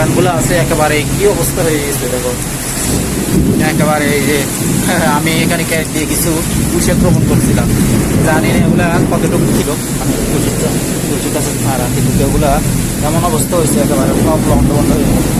বাগানগুলো আছে, একেবারে কি অবস্থা হয়ে গেছে দেখো। একেবারে এই যে, আমি এখানে ক্যাশ দিয়ে কিছু কুশে গ্রহণ করছিলাম। জানি না এগুলো কতটুকু ছিল আমি প্রচুর তুলসী গাছের ছাড়া, কিন্তু এগুলো এমন অবস্থা হয়েছে, একেবারে সব লন্ড বন্ধ হয়ে গেছে।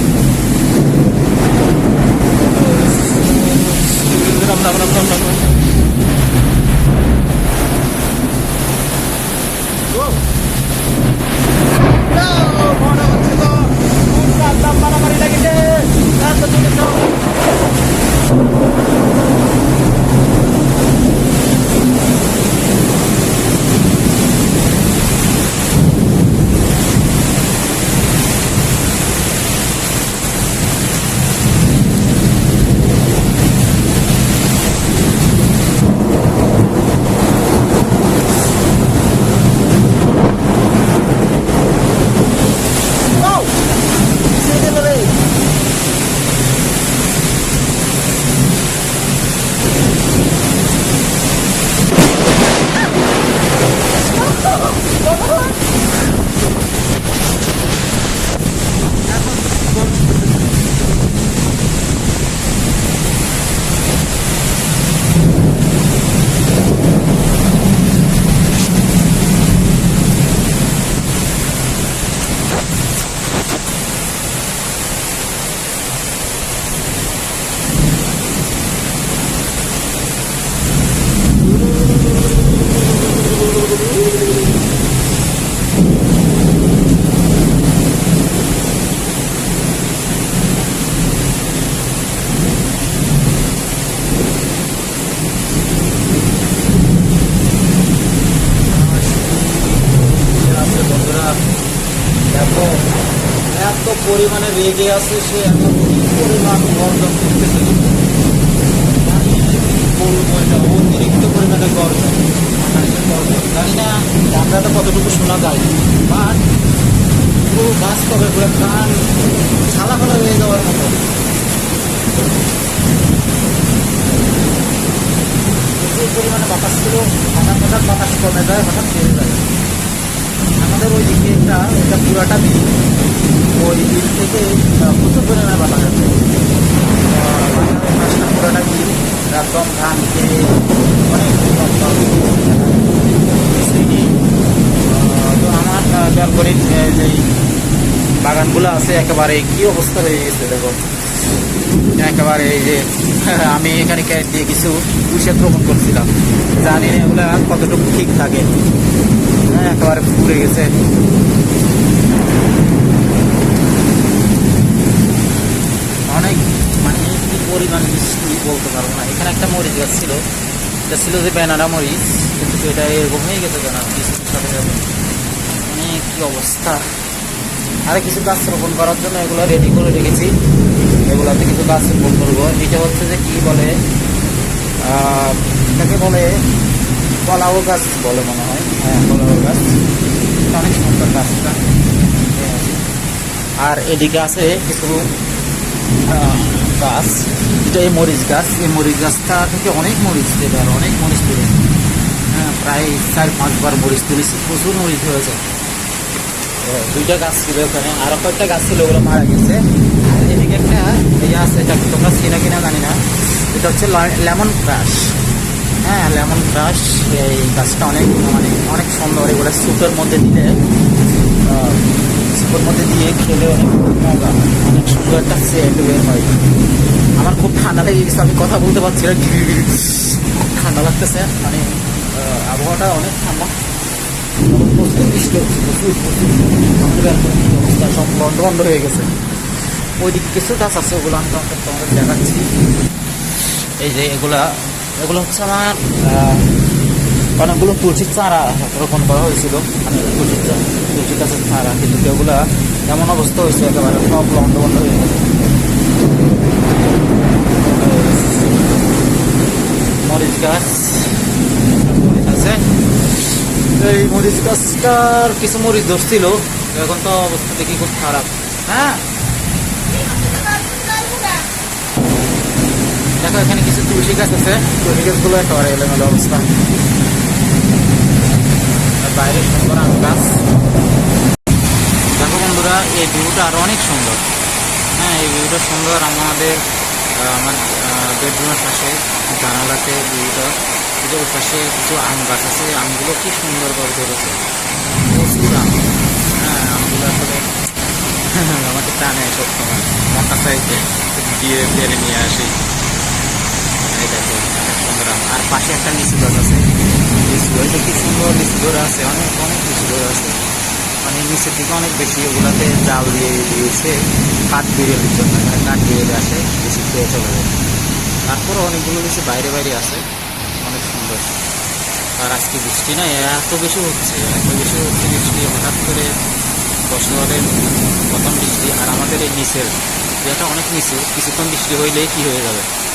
এত পরিমাণে রেগে আছে সে, এত পরিমাণ গর্জন করতেছে। অতিরিক্ত পরিমাণে গর্জন। জানি না ক্যামেরাতে কতটুকু শোনা যায়, বাট পুরো বাস্তবে পুরো কান ছালা ফালা হয়ে যাওয়ার মতো। প্রচুর পরিমাণে বাতাস ছিল, হঠাৎ হঠাৎ বাতাস কমে যায়, হঠাৎ বেড়ে যায়। আমাদের ওই দিকে একটা এটা পুরাটা বিল ওই বিল থেকে প্রচুর পরিমাণে বাতাস আছে পুরাটা বিল একদম ধান খেয়ে অনেক তো আমার বাগানগুলো আছে, একেবারে কি অবস্থা হয়ে গেছে, দেখো। একেবারে এই যে, আমি এখানে ক্যাট দিয়ে কিছু কুশে রোপণ করছিলাম। জানি না এগুলা কতটুকু ঠিক থাকে। একেবারে পুড়ে গেছে। অনেক মানে কি পরিমাণ মিষ্টি বলতে পারব না। এখানে একটা মরিচ গাছ ছিল। এটা ছিল যে ব্যানানা মরিচ, কিন্তু এটা এরকম হয়ে গেছে কেন? কিছুর সাথে সাথে। মানে কি অবস্থা? আরে, কিছু গাছ রোপণ করার জন্য এগুলো রেডি করে রেখেছি। এগুলোতে কিছু গাছ রোপণ করব। এটা হচ্ছে যে কি বলে এটাকে বলে কলাও গাছ বলে মনে হয়। হ্যাঁ কলাও গাছ। অনেক সুন্দর গাছটা। আর এদিকে আছে কিছু গাছ। এটা এই মরিচ গাছ, এই মরিচ গাছটা থেকে অনেক মরিচ দেবে আর অনেক মরিচ তুলেছি হ্যাঁ প্রায় চার পাঁচবার মরিচ তুলেছি। প্রচুর মরিচ হয়েছে। দুইটা গাছ ছিল ওখানে। আরও কয়েকটা গাছ ছিল, ওগুলো মারা গেছে। আর এদিকে একটা ইয়ে আছে, এটা তোমরা চিনা কিনা জানি না। এটা হচ্ছে লেমন ক্রাশ। হ্যাঁ লেমন ক্রাশ, এই গাছটা অনেক মানে অনেক সুন্দর। এগুলো স্যুপের মধ্যে দিলে স্যুপের মধ্যে দিয়ে খেলে অনেক মজা, অনেক সুন্দর একটা সেন্ট বের হয়। আমার খুব ঠান্ডা লেগে গেছে, আমি কথা বলতে পারছি না। খুব ঠান্ডা লাগতেছে মানে আবহাওয়াটা অনেক ঠান্ডা। প্রচুর প্রচুর সব হয়ে গেছে। ওই দিকে কিছু গাছ আছে, ওগুলো আমি দেখাচ্ছি। এই যে এগুলা এগুলো হচ্ছে আমার অনেকগুলো তুলসীর চারা রোপণ করা হয়েছিল। মানে তুলসীর চারা তুলসী গাছের চারা, কিন্তু এগুলা এমন অবস্থা হয়েছে, একেবারে সব বন্ধ বন্ধ হয়ে গেছে। মরিচ গাছ আছে। এই মরিচ গাছটার কিছু মরিচ ধরছিল এখন তো অবস্থা দেখি খুব খারাপ। হ্যাঁ? দেখো, এখানে তুলসী গাছ আছে তুলসী গাছগুলো একেবারে এলোমেলো অবস্থা। বাইরে সুন্দর আম গাছ। দেখো বন্ধুরা এই ভিউটা আরও অনেক সুন্দর। হ্যাঁ এই ভিউটা সুন্দর আমাদের আমার বেডরুমের পাশে জানালাতে ভিউটা। যে ওই পাশে কিছু আম গাছ আছে আমগুলো কি সুন্দরভাবে ধরেছে। প্রচুর আম। হ্যাঁ আমগুলো আসলে আমাকে টানে সবসময়। মোটর সাইকেল দিয়ে বেড়ে নিয়ে আসি। এই দেখো আর পাশে একটা লিচু গাছ আছে। লিচু, ওই যে সুন্দর লিচু ধরে আছে, অনেক অনেক লিচু ধরে আছে। মানে নিচের দিকে অনেক বেশি, ওগুলাতে জাল দিয়ে দিয়েছে, কাঠ বিড়েলের জন্য মানে কাঠ বিড়েলে আসে বেশি খেয়ে চলে যায়। তারপরে অনেকগুলো বেশি বাইরে বাইরে আছে। অনেক সুন্দর। আর আজকে বৃষ্টি না, এত বেশি হচ্ছে, এত বেশি হচ্ছে বৃষ্টি, হঠাৎ করে বছরের প্রথম বৃষ্টি, আর আমাদের এই নিচের, যেটা অনেক নিচু, কিছুক্ষণ বৃষ্টি হইলেই কি হয়ে যাবে?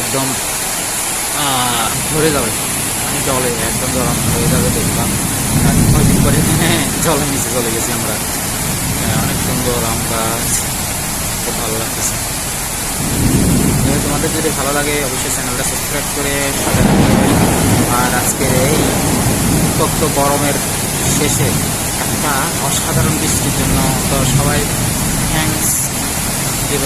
একদম ভরে যাবে। মানে জলে, একদম গরম হয়ে যাবে দেখলাম। কয়েকদিন পরে জলের নিচে চলে গেছি আমরা। অনেক সুন্দর আম গাছ খুব ভালো লাগতেছে। তোমাদের যদি ভালো লাগে, অবশ্যই চ্যানেলটা সাবস্ক্রাইব করে আর আজকের এই উত্তপ্ত গরমের শেষে একটা অসাধারণ বৃষ্টির জন্য তো সবাই থ্যাংকস গিভ